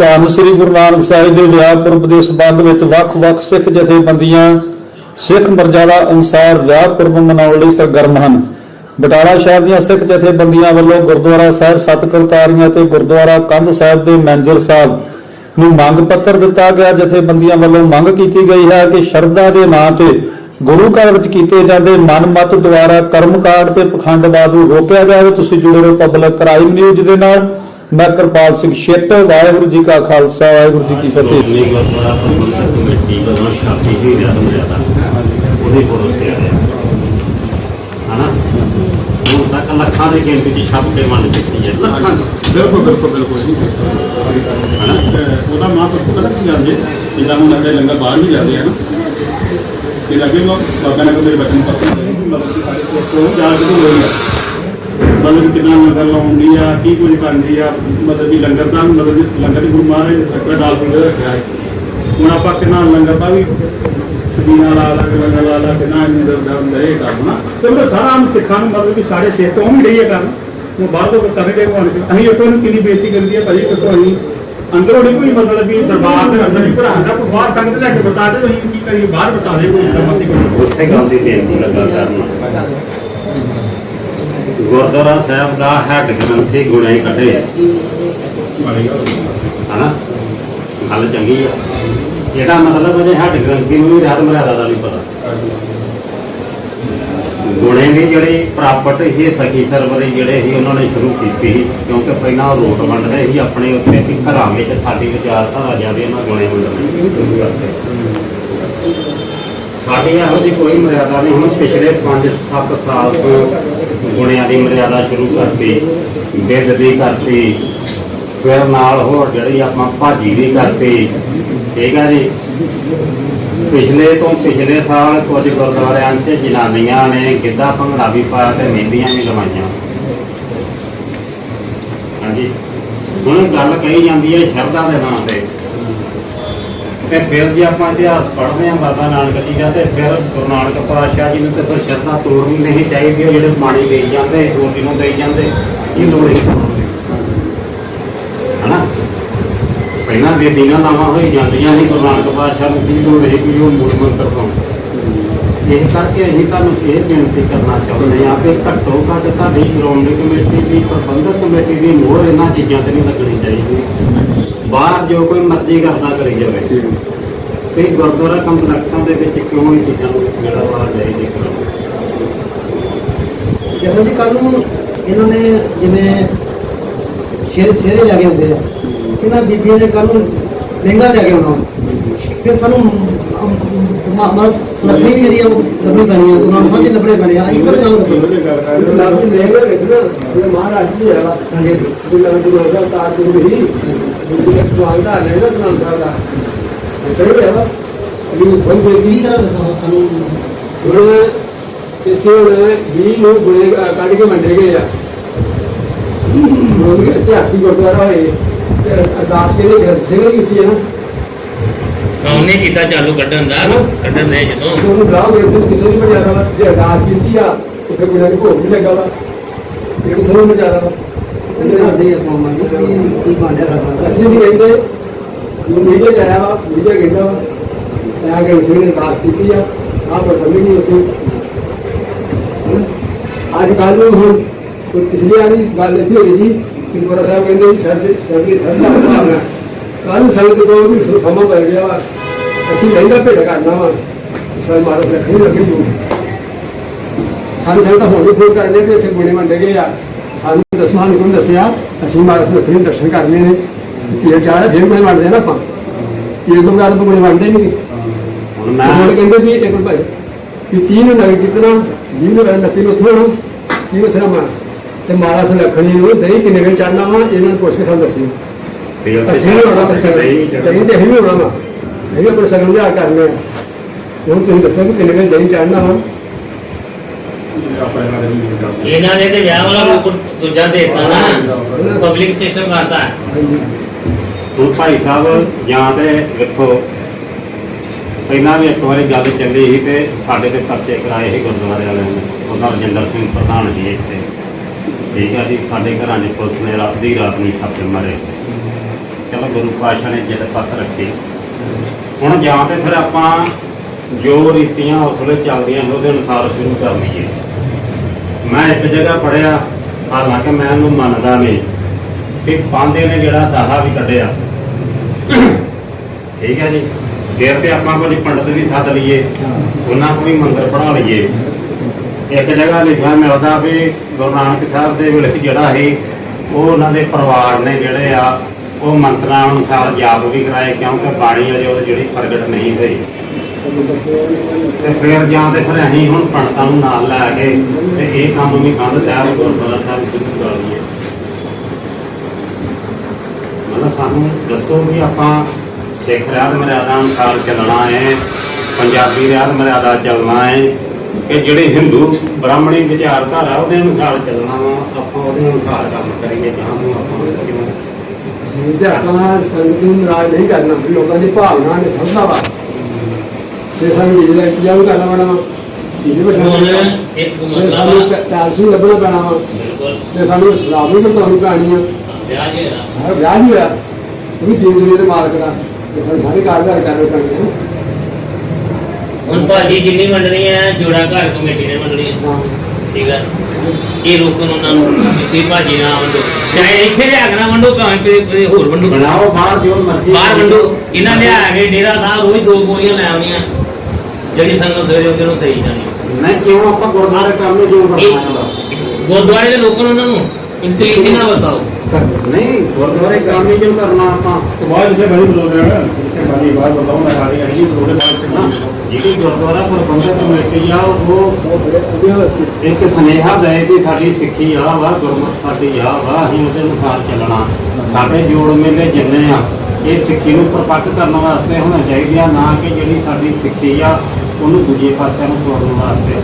ਧੰਨ ਸ੍ਰੀ ਗੁਰੂ ਨਾਨਕ ਸਾਹਿਬ ਦੇ ਵਿਆਹ ਪੁਰਬ ਦੇ ਸਬੰਧ ਵਿੱਚ ਵੱਖ-ਵੱਖ ਸਿੱਖ ਜਥੇਬੰਦੀਆਂ ਸਿੱਖ ਮਰਜ਼ਾਦਾ ਅਨੁਸਾਰ ਵਿਆਹ ਪੁਰਬ ਮਨਾਉਣ ਲਈ ਸਰਗਰਮ ਹਨ। ਬਟਾਲਾ ਸ਼ਹਿਰ ਦੀਆਂ ਸਿੱਖ ਜਥੇਬੰਦੀਆਂ ਵੱਲੋਂ ਗੁਰਦੁਆਰਾ ਸਾਹਿਬ ਸਤਕਰਤਾਰੀਆਂ ਤੇ ਗੁਰਦੁਆਰਾ ਕੰਧ ਸਾਹਿਬ ਦੇ ਮੈਨੇਜਰ ਸਾਹਿਬ ਨੂੰ ਮੰਗ ਪੱਤਰ ਦਿੱਤਾ ਗਿਆ। ਜਥੇਬੰਦੀਆਂ ਵੱਲੋਂ ਮੰਗ ਕੀਤੀ ਗਈ ਹੈ ਕਿ ਸ਼ਰਧਾ ਦੇ ਨਾਂ ਤੇ ਗੁਰੂ ਘਰ ਵਿੱਚ ਕੀਤੇ ਜਾਂਦੇ ਮਨਮਤ ਦੁਆਰਾ ਕਰਮਕਾਂਡ ਤੇ ਪਖੰਡਵਾਦ ਨੂੰ ਰੋਕਿਆ ਜਾਵੇ। ਤੁਸੀਂ ਜੁੜੇ ਰਹੋ ਪਬਲਿਕ ਕ੍ਰਾਈਮ ਨਿਊਜ਼ ਦੇ ਨਾਲ। ਮੈਂ ਕਿਰਪਾਲ ਸਿੰਘ ਛੇਟ ਵਾਹਿਗੁਰੂ ਜੀ ਕਾ ਖਾਲਸਾ ਵਾਹਿਗੁਰੂ ਜੀ ਕੀ ਫਤਿਹ। ਨਹੀਂ ਗੁਰਦੁਆਰਾ ਪ੍ਰਬੰਧਕ ਕਮੇਟੀ ਵੱਲੋਂ ਛਾਪੀ ਹੋਈ ਰਕਮ ਜ਼ਿਆਦਾ ਉਹਦੇ ਕੋਲ ਤੇ ਆਇਆ ਹਨਾ? ਹੁਣ ਤੱਕ ਲੱਖਾਂ ਦੇ ਗਿਣਤੀ ਦੀ ਛਾਪ ਕੇ ਮੰਨ ਚੁੱਕੀ ਹੈ। ਲੱਖਾਂ ਦੀ ਬਿਲਕੁਲ ਬਿਲਕੁਲ ਬਿਲਕੁਲ ਜੀ। ਹਨਾ? ਅਹ ਉਹਦਾ ਮਾਂ ਤੋਂ ਪਤਾ ਕੀ ਜਾਂਦੇ ਜਿੱਦਾਂ ਹੁਣ ਅੱਗੇ ਲੰਗਰ ਬਾਹਰ ਵੀ ਜਾਂਦੇ ਆ ਨਾ। ਤੇ ਲੱਗੇ ਲੋਕ ਬਾਬਾ ਨੇ ਕੋਈ ਬਚਨ ਪੱਤਰ ਮਤਲਬ ਕਿ ਸਾਡੇ ਕੋਲ ਤੋਂ ਜਾ ਕੇ ਹੋਈ ਆ ਮਤਲਬ ਕਿੰਨਾ ਲੰਗਰ ਲਾਉਂਦੀ ਆ, ਕੀ ਕੁਝ ਕਰਦੀ ਆ, ਮਤਲਬ ਕਿ ਲੰਗਰ ਦਾ, ਮਤਲਬ ਲੰਗਰ ਦੀ ਗੁਰੂ ਮਹਾਰਾਜ ਨੇ ਰੱਖਿਆ ਡਾਲ ਕੇ ਰੱਖਿਆ ਹੈ ਹੁਣ ਆਪਾਂ ਕਿੰਨਾ ਲੰਗਰ ਦਾ ਵੀ ਸਬੀਨਾ ਲਾ ਲਾ ਲੰਗਰ ਲਾ ਲਾ, ਕਿੰਨਾ ਨਹੀਂ ਦਰਦਾ ਹੁੰਦਾ ਕਰਨਾ ਤੇ ਉਹ ਸਾਰਾ ਆਮ ਸਿੱਖਾਂ ਨੂੰ ਮਤਲਬ ਕਿ ਸਾਡੇ ਸਿੱਖ ਤੋਂ ਵੀ ਰਹੀ ਹੈ ਕਰਨ ਹੁਣ ਬਾਹਰ ਤੋਂ ਕਰਨਗੇ ਭਗਵਾਨ ਜੀ। ਅਸੀਂ ਇੱਕ ਨੂੰ ਕਿੰਨੀ ਬੇਇੱਜ਼ਤੀ ਕਰਦੀ ਹੈ ਭਾਈ ਕਿਤੋਂ ਅਸੀਂ ਅੰਦਰੋਂ ਨਹੀਂ ਕੋਈ ਮਤਲਬ ਵੀ ਦਰਬਾਰ ਦੇ ਅੰਦਰ ਹੀ ਭਰਾ ਦਾ ਕੋਈ ਬਾਹਰ ਸੰਗਤ ਲੈ ਕੇ ਬਤਾ ਦੇ ਅਸੀਂ ਕੀ ਕਰੀਏ, ਬਾਹਰ ਬਤਾ ਦੇ ਕੋਈ ਦਰਬਾਰ ਦੀ ਉਸੇ ਗੱਲ ਦੀ ਬੇਨਤੀ ਲੱਗਾ ਕਰਨਾ ਗੁਰਦੁਆਰਾ ਸਾਹਿਬ ਦਾ ਹੈਡ ਗ੍ਰੰਥੀ ਗੁਣੇ ਕੱਢੇ। ਹਨਾ? ਗੱਲ ਚੰਗੀ ਆ। ਇਹਦਾ ਮਤਲਬ ਉਹਦੇ ਹੈਡ ਗ੍ਰੰਥੀ ਨੂੰ ਵੀ ਰਹਿਤ ਮਰਿਆਦਾ ਦਾ ਨਹੀਂ ਪਤਾ। ਗੁਣੇ ਵੀ ਜਿਹੜੇ ਪ੍ਰਾਪਰਟ ਇਹ ਸਖੀ ਸਰਵਰ ਜਿਹੜੇ ਸੀ, ਉਹਨਾਂ ਨੇ ਸ਼ੁਰੂ ਕੀਤੀ ਕਿਉਂਕਿ ਪਹਿਲਾਂ ਉਹ ਰੋਟ ਵੰਡਦੇ ਸੀ, ਆਪਣੇ ਉੱਤੇ ਵੀ ਘਰਾਂ ਵਿੱਚ ਸਾਡੀ ਵਿਚਾਰਧਾਰਾ ਜ਼ਿਆਦਾ ਉਹਨਾਂ ਗੁਣੇ ਵੰਡਣੇ ਸ਼ੁਰੂ ਸਾਡੀ ਇਹੋ ਜਿਹੀ ਕੋਈ ਮਰਿਆਦਾ ਨਹੀਂ, ਹੁਣ ਪਿਛਲੇ 5-7 ਸਾਲ ਤੋਂ ਗੁਣਿਆਂ ਦੀ ਮਰਿਆਦਾ ਸ਼ੁਰੂ ਕਰਤੀ ਬਿੱਦ ਦੀ ਕਰਤੀ, ਫਿਰ ਨਾਲ ਹੋਰ ਜਿਹੜੀ ਆਪਾਂ ਭਾਜੀ ਦੀ ਕਰਤੀ, ਠੀਕ ਹੈ ਜੀ? ਪਿਛਲੇ ਤੋਂ ਪਿਛਲੇ ਸਾਲ ਕੁਝ ਗੁਰਦੁਆਰਿਆਂ 'ਚ ਜਨਾਨੀਆਂ ਨੇ ਗਿੱਧਾ, ਭੰਗੜਾ ਵੀ ਪਾਇਆ ਤੇ ਮਹਿੰਦੀਆਂ ਵੀ ਲਵਾਈਆਂ। ਹਾਂਜੀ। ਹੁਣ ਗੱਲ ਕਹੀ ਜਾਂਦੀ ਹੈ ਸ਼ਰਧਾ ਦੇ ਨਾਂ ਤੇ। ਤੇ ਫਿਰ ਜੇ ਆਪਾਂ ਇਤਿਹਾਸ ਪੜ੍ਹਦੇ ਹਾਂ ਬਾਬਾ ਨਾਨਕ ਜੀ ਦਾ, ਤੇ ਫਿਰ ਗੁਰੂ ਨਾਨਕ ਪਾਤਸ਼ਾਹ ਜੀ ਨੂੰ ਤੇ ਫਿਰ ਸ਼ਰਧਾ ਤੋੜਨੀ ਨਹੀਂ ਚਾਹੀਦੀ, ਉਹ ਜਿਹੜੇ ਪਾਣੀ ਦੇਈ ਜਾਂਦੇ ਹੋਰ ਜਿਹਨੂੰ ਦੇਈ ਜਾਂਦੇ, ਇਹ ਲੋੜ ਹੀ ਹਨਾ? ਪਹਿਲਾਂ ਬੇਦੀਆਂ ਨਾਵਾਂ ਹੋਈ ਜਾਂਦੀਆਂ ਸੀ, ਗੁਰੂ ਨਾਨਕ ਪਾਤਸ਼ਾਹ ਨੂੰ ਕੀ ਲੋੜ ਹੈ ਕਿ ਉਹ ਮੂਲ ਮੰਤਰ ਤੋਂ ਇਹ ਕਰਕੇ ਅਸੀਂ ਤੁਹਾਨੂੰ ਇਹ ਬੇਨਤੀ ਕਰਨਾ ਚਾਹੁੰਦੇ ਹਾਂ ਕਿ ਘੱਟੋ ਘੱਟ ਤੁਹਾਡੀ ਸ਼੍ਰੋਮਣੀ ਕਮੇਟੀ ਦੀ, ਪ੍ਰਬੰਧਕ ਕਮੇਟੀ ਦੀ ਮੋਹਰ ਇਹਨਾਂ ਚੀਜ਼ਾਂ ਤੇ ਨਹੀਂ ਲੱਗਣੀ ਚਾਹੀਦੀ। ਬਾਹਰ ਜੋ ਕੋਈ ਮਰਜ਼ੀ ਕਰਦਾ ਕਰੀ ਜਾਵੇ। ਤੇ ਗੁਰਦੁਆਰਾ ਕੰਪਲੈਕਸਾਂ ਦੇ ਵਿੱਚ ਕਿਉਂ ਇਹ ਚੀਜ਼ਾਂ ਨੂੰ ਜਿਹੜਾ ਵਾ ਜਾਈ ਕਰੋ ਜਦੋਂ ਜੀ ਕੱਲ ਨੂੰ ਇਹਨਾਂ ਨੇ ਜਿਵੇਂ ਸ਼ੇਰ ਸ਼ੇਰੇ ਲੈ ਕੇ ਆਉਂਦੇ ਆ ਇਹਨਾਂ ਬੀਬੀਆਂ ਨੇ ਕੱਲ ਨੂੰ ਲਹਿੰਗਾ ਲੈ ਕੇ ਆਉਣਾ। ਫਿਰ ਸਾਨੂੰ ਮਸ ਲੱਭਣੀ ਉਹ ਲੱਭਣੀ ਪੈਣੀ ਆ ਗੁਰੂ ਸਾਹਿਬ ਜੀ ਲੱਭਣੇ ਪੈਣੇ ਆ। ਅਸੀਂ ਕਿੱਧਰ ਜਾਵਾਂਗੇ ਦੱਸੋ ਲੱਭ ਲੈਂਗੇ ਵੇਖਣਾ। ਇਹ ਮਹਾਰਾਜ ਜੀ ਹੈਗਾ ਹਾਂਜੀ। ਬਿਨਾਂ ਗੁਰੂ ਦਾ ਤਾਰ ਗੁਰੂ ਹੀ। ਗੁਰੂ ਦਾ ਸਵਾਲ ਦਾ ਲੈਣਾ ਸੁਣਾਉਂ ਦਾ ਇਹ ਕਹੇ ਹੈਗਾ ਇਹ ਬੰਦ ਕੀ ਦੀ ਤਰ੍ਹਾਂ ਵੀ ਨੂੰ? ਕੇ ਮੰਡੇ ਗਏ ਆ। ਉਹ ਇਤਿਹਾਸੀ ਗੁਰਦੁਆਰਾ ਹੋਏ। ਤੇ ਅਰਦਾਸ ਕੇ ਲਈ ਸਿੰਘ ਨੇ ਕੀਤੀ ਹੈ ਨਾ? ਉਹਨੇ ਕੀਤਾ ਚਾਲੂ ਕੱਢਣ ਦਾ ਕੱਢਣ ਦੇ ਜਦੋਂ। ਉਹਨੂੰ ਬੁਲਾਓ ਇਹ ਕਿਥੋਂ ਨਹੀਂ ਮਰਿਆਦਾ ਵਾ? ਜੇ ਅਰਦਾਸ ਕੀਤੀ ਆ ਉੱਥੇ ਗੁਰੂ ਦਾ ਭੋਗ ਵੀ ਲੱਗਾ ਵਾ। ਇਹ ਕਿਥੋਂ ਨਹੀਂ ਮਰਿਆਦਾ ਵਾ? ਕਿੱਧਰ ਕਰਦੇ ਆ ਕੌਮਾਂ ਜੀ ਕੀ- ਕੀ ਬਾਂਡਿਆ ਸਾਡਾ ਅਸੀਂ ਵੀ ਕਹਿੰਦੇ ਉਹ ਮੀਡੀਆ ਜਾਇਆ ਵਾ ਮੀਡੀਆ ਕਹਿੰਦਾ ਵਾ ਆ ਕੇ ਸਿੰਘ ਨੇ ਬਾਤ ਕੀਤੀ ਆ ਆਹ ਪਰ ਬੰਦੀ ਨਹੀਂ ਉੱਥੇ। ਅੱਜ ਕੱਲ ਨੂੰ ਹੁਣ ਕੋਈ ਪਿਛਲੀ ਵਾਲੀ ਗੱਲ ਇੱਥੇ ਹੋਈ ਸੀ ਕਿ ਗੋਰਾ ਸਾਹਿਬ ਕਹਿੰਦੇ ਸਰ ਸਰ ਦੀ ਸਰ ਦਾ ਭਾਵਨਾ ਕੱਲ ਨੂੰ ਸੰਗਤ ਕੋਲ ਵੀ ਸੋ ਸਮਾਂ ਪੈ ਗਿਆ ਵਾ। ਅਸੀਂ ਲਹਿੰਗਾ ਭੇਟ ਕਰਨਾ ਵਾ। ਸਰ ਮਾਰੋ ਰੱਖੀ ਲੱਗੀ ਜੋ ਸਾਨੂੰ ਸੰਗਤ ਹੁਣ ਵੀ ਫੋਨ ਕਰਦੇ ਕਿ ਇੱਥੇ ਗੁਣੇ ਮੰਡੇ ਗਏ ਆ। ਸਾਨੂੰ ਦੱਸਣਾ ਨਹੀਂ ਕੋਈ ਦੱਸਿਆ? ਅਸੀਂ ਮਾਰਸ ਰੱਖੀ ਨੂੰ ਦਰਸ਼ਨ ਕਰਨੇ ਨੇ। ਕਿ ਇਹ ਰਿਹਾ ਫਿਰ ਗੁਣੇ ਮੰਡਦੇ ਨਾ ਆਪਾਂ। ਇਹ ਤੋਂ ਗੱਲ ਗੁਣੇ ਮੰਡਦੇ ਨਹੀਂ। ਹੁਣ ਮੈਂ ਮੈਂ ਕਹਿੰਦੇ ਵੀ ਇੱਕ ਭਾਈ ਕਿ ਤੀਨ ਨਗ ਕਿਤਨਾ ਜੀਨ ਵਰ ਨਤੀ ਨੂੰ ਥੋੜੋ ਕੀ ਉਥਰਾ ਮਾ ਤੇ ਮਾਰਾ ਸ ਲਖਣੀ ਨੂੰ ਦਹੀਂ ਕਿੰਨੇ ਵੇ ਚੜਨਾ ਵਾ ਇਹਨਾਂ ਨੂੰ ਪੁੱਛ ਕੇ ਸਾਨੂੰ ਦੱਸਿਓ ਤੇ ਅਸੀਂ ਹੋਣਾ ਦੱਸਣਾ ਦਹੀਂ। ਤੇ ਵੀ ਹੋਣਾ ਵਾ। ਇਹ ਵੀ ਆਪਣਾ ਸਗਨ ਕਰਨੇ ਆ। ਹੁਣ ਤੁਸੀਂ ਦੱਸੋ ਕਿ ਕਿੰਨੇ ਦਹੀਂ ਚੜਨਾ ਵਾ ਇਹਨਾਂ ਦੇ ਨੇ ਤੇ ਵਿਆਹ ਵਾਲਾ ਦੂਜਾ ਦੇ ਦਿੱਤਾ ਨਾ। ਪਬਲਿਕ ਸਿਸਟਮ ਕਰਤਾ। ਹੁਣ ਭਾਈ ਸਾਹਿਬ ਜਾਂ ਤੇ ਵੇਖੋ ਪਹਿਲਾਂ ਵੀ ਇੱਕ ਵਾਰੀ ਗੱਲ ਚੱਲੀ ਸੀ ਤੇ ਸਾਡੇ ਤੇ ਪਰਚੇ ਕਰਾਏ ਸੀ ਗੁਰਦੁਆਰੇ ਵਾਲਿਆਂ ਨੇ। ਉਹਨਾਂ ਰਜਿੰਦਰ ਸਿੰਘ ਪ੍ਰਧਾਨ ਜੀ ਇੱਥੇ। ਠੀਕ ਆ ਜੀ ਸਾਡੇ ਘਰਾਂ 'ਚ ਪੁਲਿਸ ਨੇ ਰਾਤ ਦੀ ਰਾਤ ਨੂੰ ਛਾਪੇ ਮਾਰੇ। ਚਲੋ ਗੁਰੂ ਪਾਤਸ਼ਾਹ ਨੇ ਜਿੱਦ ਪੱਤ ਰੱਖੀ। ਹੁਣ ਜਾਂ ਤੇ ਫਿਰ ਆਪਾਂ ਜੋ ਰੀਤੀਆਂ ਉਸ ਵੇਲੇ ਚੱਲਦੀਆਂ ਸੀ ਉਹਦੇ ਅਨੁਸਾਰ ਸ਼ੁਰੂ ਕਰ ਲਈਏ। ਮੈਂ ਇੱਕ ਜਗ੍ਹਾ ਪੜਿਆ ਹਾਲਾਂਕਿ ਮੈਂ ਉਹਨੂੰ ਮੰਨਦਾ ਨਹੀਂ, ਕਿ ਪਾਂਦੇ ਨੇ ਜਿਹੜਾ ਸਾਹਾ ਵੀ ਕੱਢਿਆ। ਠੀਕ ਹੈ ਜੀ? ਫਿਰ ਤੇ ਆਪਾਂ ਕੋਈ ਪੰਡਤ ਵੀ ਸੱਦ ਲਈਏ, ਉਹਨਾਂ ਕੋਲ ਵੀ ਮੰਦਰ ਪੜਾ ਲਈਏ। ਇੱਕ ਜਗ੍ਹਾ ਲਿਖਿਆ ਮਿਲਦਾ ਵੀ ਗੁਰੂ ਨਾਨਕ ਸਾਹਿਬ ਦੇ ਵੇਲੇ ਜਿਹੜਾ ਸੀ, ਉਹ ਉਹਨਾਂ ਦੇ ਪਰਿਵਾਰ ਨੇ ਜਿਹੜੇ ਆ ਉਹ ਮੰਤਰਾਂ ਅਨੁਸਾਰ ਜਾਪ ਵੀ ਕਰਾਏ, ਕਿਉਂਕਿ ਬਾਣੀ ਅਜੇ ਉਹ ਜਿਹੜੀ ਪ੍ਰਗਟ ਨਹੀਂ ਹੋਈ। ਤੇ ਫਿਰ ਜਾਂ ਤੇ ਫਿਰ ਅਸੀਂ ਹੁਣ ਪੰਡਤਾਂ ਨੂੰ ਨਾਲ ਲੈ ਕੇ ਤੇ ਇਹ ਕੰਮ ਵੀ ਕੰਧ ਸਾਹਿਬ, ਗੁਰਦੁਆਰਾ ਸਾਹਿਬ ਸ਼ੁਰੂ ਕਰ ਲਈਏ। ਮਤਲਬ ਸਾਨੂੰ ਦੱਸੋ ਵੀ ਆਪਾਂ ਸਿੱਖ ਰਹਿਤ ਮਰਿਆਦਾ ਅਨੁਸਾਰ ਚੱਲਣਾ ਹੈ, ਪੰਜਾਬੀ ਰਹਿਤ ਮਰਿਆਦਾ ਚੱਲਣਾ ਹੈ, ਕਿ ਜਿਹੜੇ ਹਿੰਦੂ ਬ੍ਰਾਹਮਣੀ ਵਿਚਾਰਧਾਰਾ ਉਹਦੇ ਅਨੁਸਾਰ ਚੱਲਣਾ ਵਾ, ਆਪਾਂ ਉਹਦੇ ਅਨੁਸਾਰ ਕੰਮ ਕਰੀਏ, ਜਾਂ ਨੂੰ ਆਪਾਂ ਆਪਣਾ ਸੰਗਤ ਨੂੰ ਨਾਰਾਜ਼ ਨਹੀਂ ਕਰਨਾ ਵੀ ਲੋਕਾਂ ਦੀ ਭਾਵਨਾ ਨੇ ਸਮਝਦਾ ਵਾ। ਤੇ ਸਾਨੂੰ ਜਿਹੜਾ ਇੰਤਜ਼ਾਮ ਕਰਨਾ ਪੈਣਾ ਜਿਹਦੇ ਵਿੱਚ ਇੱਕ ਮਤਲਬ ਟੈਲਸੀ ਲੱਭਣਾ ਪੈਣਾ ਵਾ। ਬਿਲਕੁਲ। ਤੇ ਸਾਨੂੰ ਸ਼ਰਾਬ ਵੀ ਬਣਾਉਣੀ ਪੈਣੀ ਆ। ਵਿਆਹ ਜੇ ਨਾ ਹੀ ਹੋਇਆ। ਉਹ ਵੀ ਦੀਨ ਦੁਨੀਆ ਦੇ ਮਾਲਕ ਦਾ। ਤੇ ਸਾਨੂੰ ਸਾਰੇ ਕਾਰਜਕਾਰ ਕਰਨੇ ਪੈਣੇ ਆ। ਹੁਣ ਭਾਜੀ ਜਿੰਨੀ ਮੰਡਣੀ ਹੈ ਜੋੜਾ ਘਰ ਕਮੇਟੀ ਨੇ ਮੰਡਣੀ ਹੈ ਹਾਂ। ਠੀਕ ਹੈ ਇਹ ਰੋਕਣ ਉਹਨਾਂ ਨੂੰ ਤੇ ਭਾਜੀ ਨਾ ਵੰਡੋ। ਚਾਹੇ ਇੱਥੇ ਲਿਆ ਕੇ ਨਾ ਵੰਡੋ ਭਾਵੇਂ ਕਿਤੇ ਹੋਰ ਵੰਡੋ। ਬਣਾਓ ਬਾਹਰ ਜੋ ਮਰਜ਼ੀ। ਬਾਹਰ ਵੰਡੋ। ਇਹਨਾਂ ਲਿਆ ਕੇ ਡੇਰਾ ਸਾਹਿਬ ਰੋਜ਼ ਦੋ ਗੋਲੀਆਂ ਲੈ ਆਉਣੀਆਂ। ਜਿਹੜੀ ਸੰਗਤ ਦੇ ਰੋਜ਼ ਨੂੰ ਤਈ ਜਾਣੀ। ਮੈਂ ਕਿਉਂ ਆਪਾਂ ਗੁਰਦੁਆਰੇ ਕੰਮ ਨੂੰ ਜੋ ਗੁਰਦੁਆਰੇ ਦੇ ਲੋਕਾਂ ਨੂੰ ਉਹਨਾਂ ਨੂੰ ਇੰਟੈਲੀਜੈਂਸ ਨਾ ਬਤਾਓ। ਨਹੀਂ ਗੁਰਦੁਆਰੇ ਕੰਮ ਨਹੀਂ ਕਰਨਾ ਆਪਾਂ? ਬਾਅਦ ਵਿੱਚ ਭਾਈ ਬੁਲਾਉਂਦੇ ਆ रहे हैं इसके बाद ये बात बताऊं मैं सारी आई थोड़े बाद ਨਾ, से ਜਿਹੜੀ ਗੁਰਦੁਆਰਾ ਪ੍ਰਬੰਧਕ ਕਮੇਟੀ ਆ ਉਹ ਉਹ ਬੜੇ ਅੱਗੇ ਹੋਏ ਇੱਕ ਸੁਨੇਹਾ ਦੇ ਕਿ ਸਾਡੀ ਸਿੱਖੀ ਆ ਵਾ ਗੁਰਮਤ ਸਾਡੀ ਆ ਵਾ ਅਸੀਂ ਉਹਦੇ ਅਨੁਸਾਰ ਚੱਲਣਾ ਸਾਡੇ ਜੋੜ ਮੇਲੇ ਜਿੰਨੇ ਆ ਇਹ ਸਿੱਖੀ ਨੂੰ ਪਰਪੱਕ ਕਰਨ ਵਾਸਤੇ ਹੋਣਾ ਚਾਹੀਦੀ ਆ ਨਾ ਕਿ ਜਿਹੜੀ ਸਾਡੀ ਸਿੱਖੀ ਆ ਉਹਨੂੰ ਦੂਜੇ ਪਾਸੇ ਨੂੰ ਤੋੜਨ ਵਾਸਤੇ